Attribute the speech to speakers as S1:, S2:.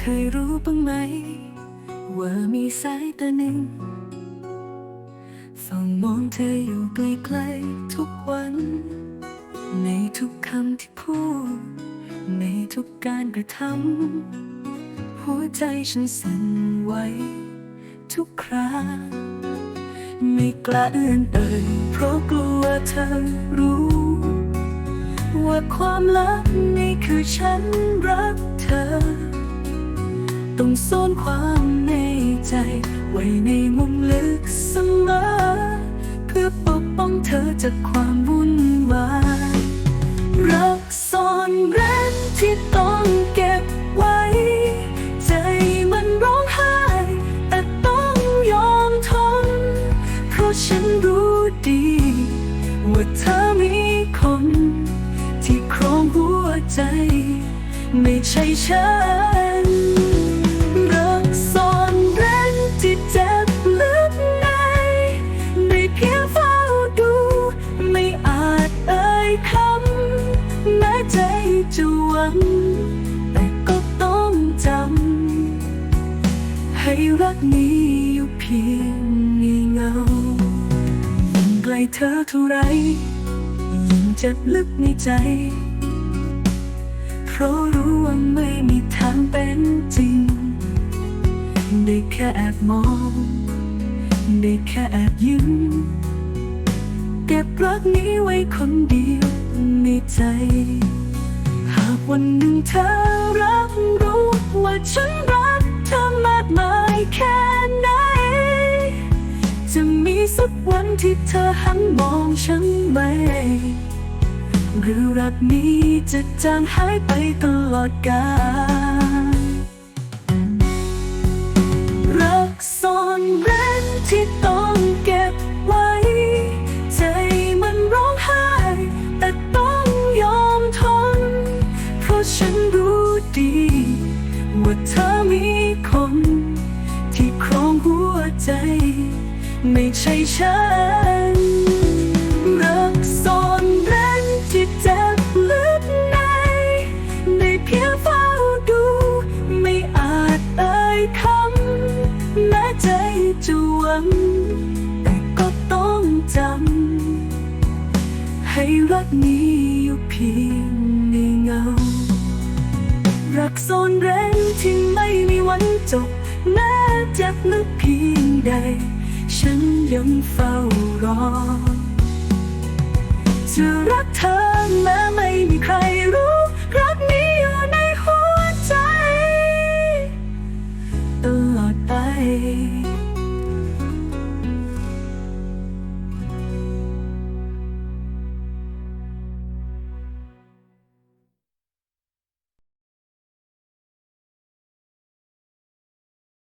S1: เคยรู้บ้างไหม ว่ามีสายตาหนึ่งเฝ้ามองเธออยู่ใกล้ๆทุกวัน ในทุกคำที่พูด ในทุกการกระทำหัวใจฉันสั่นไหวทุกคราไม่กล้าเอื้อนเอ่ยเพราะกลัวเธอรู้ ว่าความลับนี่คือฉันรักเธอ ต้องซ่อนความในใจ ไว้ในมุมลึกเสมอ เพื่อปกป้องเธอจากความวุ่นวาย รักซ่อนเร้นที่ต้องเก็บไว้ ใจมันร้องไห้ แต่ต้องยอมทน เพราะฉันรู้ดี ว่าเธอมีคน ที่ครองหัวใจ ไม่ใช่ฉัน หวัง แต่ก็ต้องจำ ให้รักนี้อยู่เพียงเงายิ่งไกลเธอเท่าไรยิ่งเจ็บลึกในใจ เพราะรู้ว่าไม่มีทางเป็นจริง ได้แค่แอบมอง ได้แค่แอบยิ้มเก็บรักนี้ไว้คนเดียวในใจ หากวันหนึ่งเธอรับรู้ว่าฉันรักเธอมากมายแค่ไหน จะมีสักวันที่เธอหันมองฉันไหม หรือรักนี้จะจางหายไปตลอดกาล ที่ครองหัวใจ ไม่ใช่ฉัน รักซ่อนเร้นที่เจ็บลึกในได้เพียงเฝ้าดู ไม่อาจเอ่ยคำแม้ใจจะหวัง แต่ก็ต้องจำ ให้รักนี้อยู่เพียงในเงา รักซ่อนเร้นที่ไม่มีวันจบ แม้เจ็บลึกเพียงใด ฉันยังเฝ้ารอจะรักเธอแม้ไม่มีใคร